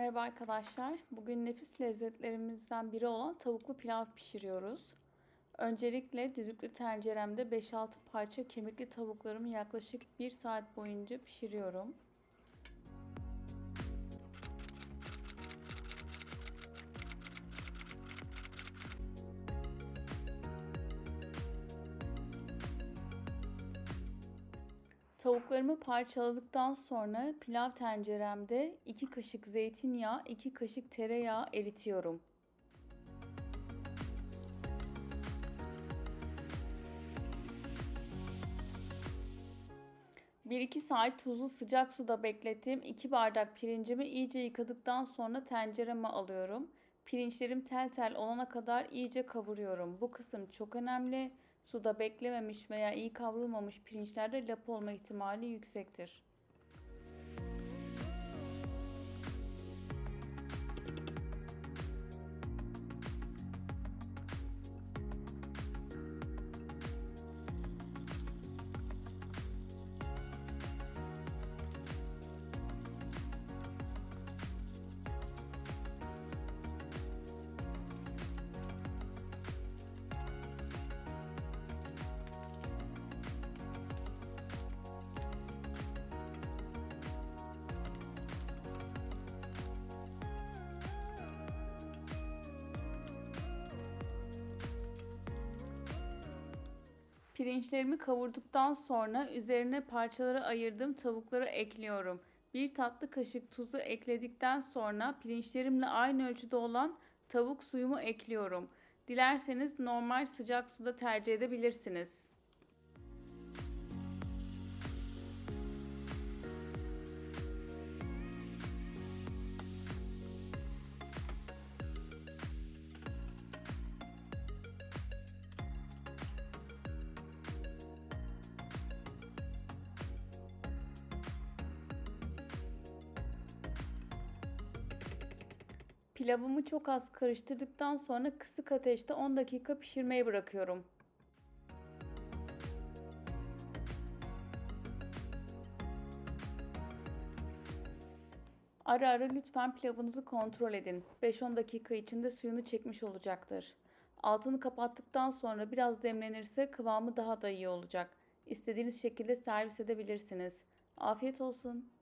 Merhaba arkadaşlar. Bugün nefis lezzetlerimizden biri olan tavuklu pilav pişiriyoruz. Öncelikle düdüklü tenceremde 5-6 parça kemikli tavuklarımı yaklaşık 1 saat boyunca pişiriyorum. Tavuklarımı parçaladıktan sonra pilav tenceremde 2 kaşık zeytinyağı, 2 kaşık tereyağı eritiyorum. Bir iki saat tuzlu sıcak suda beklettiğim 2 bardak pirincimi iyice yıkadıktan sonra tencereme alıyorum. Pirinçlerim tel tel olana kadar iyice kavuruyorum. Bu kısım çok önemli. Suda beklememiş veya iyi kavrulmamış pirinçlerde lapa olma ihtimali yüksektir. Pirinçlerimi kavurduktan sonra üzerine parçalara ayırdığım tavukları ekliyorum. Bir tatlı kaşık tuzu ekledikten sonra pirinçlerimle aynı ölçüde olan tavuk suyumu ekliyorum. Dilerseniz normal sıcak suda tercih edebilirsiniz. Pilavımı çok az karıştırdıktan sonra kısık ateşte 10 dakika pişirmeye bırakıyorum. Ara ara lütfen pilavınızı kontrol edin. 5-10 dakika içinde suyunu çekmiş olacaktır. Altını kapattıktan sonra biraz demlenirse kıvamı daha da iyi olacak. İstediğiniz şekilde servis edebilirsiniz. Afiyet olsun.